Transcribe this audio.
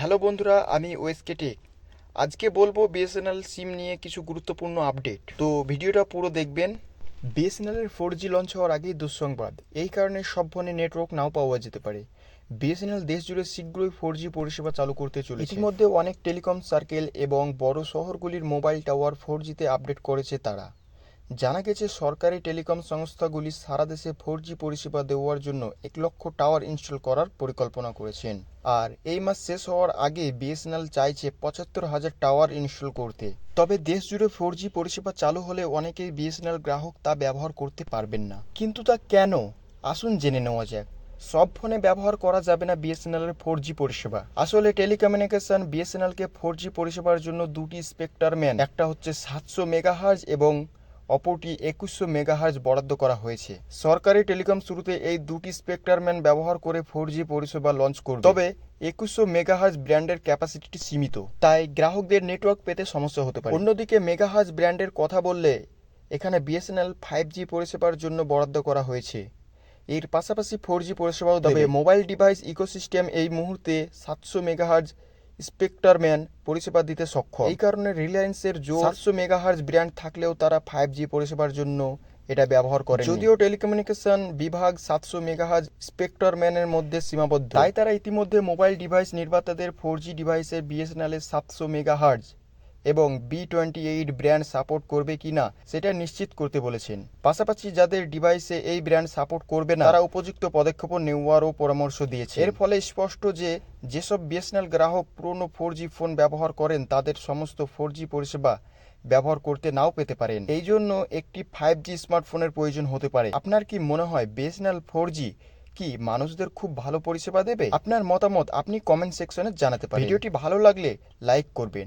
Hello বন্ধুরা, আমি ওয়েসকে take. আজকে বলব বিএসএনএল সিম নিয়ে কিছু গুরুত্বপূর্ণ আপডেট। তো ভিডিওটা পুরো দেখবেন। বিএসএনএলের ফোর জি লঞ্চ হওয়ার আগেই দুঃসংবাদ। এই কারণে সব ফোনে নেটওয়ার্ক নাও পাওয়া যেতে পারে। বিএসএনএল দেশ জুড়ে শীঘ্রই ফোর জি পরিষেবা চালু করতে চলেছে। ইতিমধ্যে অনেক টেলিকম সার্কেল এবং বড় শহরগুলির মোবাইল টাওয়ার ফোর জিতে আপডেট করেছে তারা। জানা গেছে, সরকারি টেলিকম সংস্থাগুলি সারা দেশে ফোর জি পরিষেবা দেওয়ার জন্য এক লক্ষ টাওয়ার ইনস্টল করার পরিকল্পনা করেছেন। আর এই মাস শেষ হওয়ার আগে বিএসএনএল চাইছে পঁচাত্তর হাজার টাওয়ার ইনস্টল করতে। তবে দেশ জুড়ে ফোর জি পরিষেবা চালু হলে অনেকেই বিএসএনএল গ্রাহক তা ব্যবহার করতে পারবেন না। কিন্তু তা কেন? আসুন জেনে নেওয়া যাক। সব ফোনে ব্যবহার করা যাবে না বিএসএনএল এর ফোর জি পরিষেবা। আসলে টেলিকমিউনিকেশন বিএসএনএল কে ফোর জি পরিষেবার জন্য দুটি স্পেকট্রাম্যান একটা হচ্ছে সাতশো মেগাহার্জ এবং অপরটি একুশশো মেগাহার্জ বরাদ্দ করা হয়েছে। সরকারি টেলিকম শুরুতে এই দুটি স্পেকট্রাম্যান ব্যবহার করে ফোর জি পরিষেবা লঞ্চ করবে। তবে একুশশো মেগাহার্জ ব্র্যান্ডের ক্যাপাসিটি সীমিত তাই গ্রাহকদের নেটওয়ার্ক পেতে সমস্যা হতে পারে। অন্যদিকে মেগাহার্জ ব্র্যান্ডের কথা বললে এখানে বিএসএনএল ফাইভ জি পরিষেবার জন্য বরাদ্দ করা হয়েছে। এর পাশাপাশি ফোর জি পরিষেবাও দেবে। মোবাইল ডিভাইস ইকোসিস্টেম এই মুহূর্তে সাতশো মেগাহার্জ স্পেকটারম্যান পরিষেবা দিতে সক্ষম। এই কারণে রিলায়েন্সের জো সাতশো মেগাহার্জ ব্র্যান্ড থাকলেও তারা ফাইভ জি পরিষেবার জন্য এটা ব্যবহার করে যদিও টেলিকমিউনিকেশন বিভাগ সাতশো মেগাহার্জ স্পেক্টরম্যানের মধ্যে সীমাবদ্ধ। তাই তারা ইতিমধ্যে মোবাইল ডিভাইস নির্মাতাদের ফোর জি ডিভাইসের বিএসএনএল এর সাতশো মেগাহার্জ এবং B twenty eight brand support করবে কি না সেটা নিশ্চিত করতে বলেছেন। পাশাপাশি যাদের ডিভাইসে এই ব্র্যান্ড সাপোর্ট করবে না, তারা উপযুক্ত পদক্ষেপ নেওয়ারও পরামর্শ দিয়েছে এর ফলে স্পষ্ট যে, যেসব বিএসএনএল গ্রাহক পুরনো ফোর জি ফোন ব্যবহার করেন, তাদের সমস্ত ফোর জি পরিষেবা ব্যবহার করতে নাও পেতে পারেন। এই জন্য একটি ফাইভ জি স্মার্টফোনের প্রয়োজন হতে পারে। আপনার কি মনে হয় বিএসএনএল ফোর জি কি মানুষদের খুব ভালো পরিষেবা দেবে? আপনার মতামত আপনি কমেন্ট সেকশনে জানাতে পারেন। ভিডিওটি ভালো লাগলে লাইক করবেন।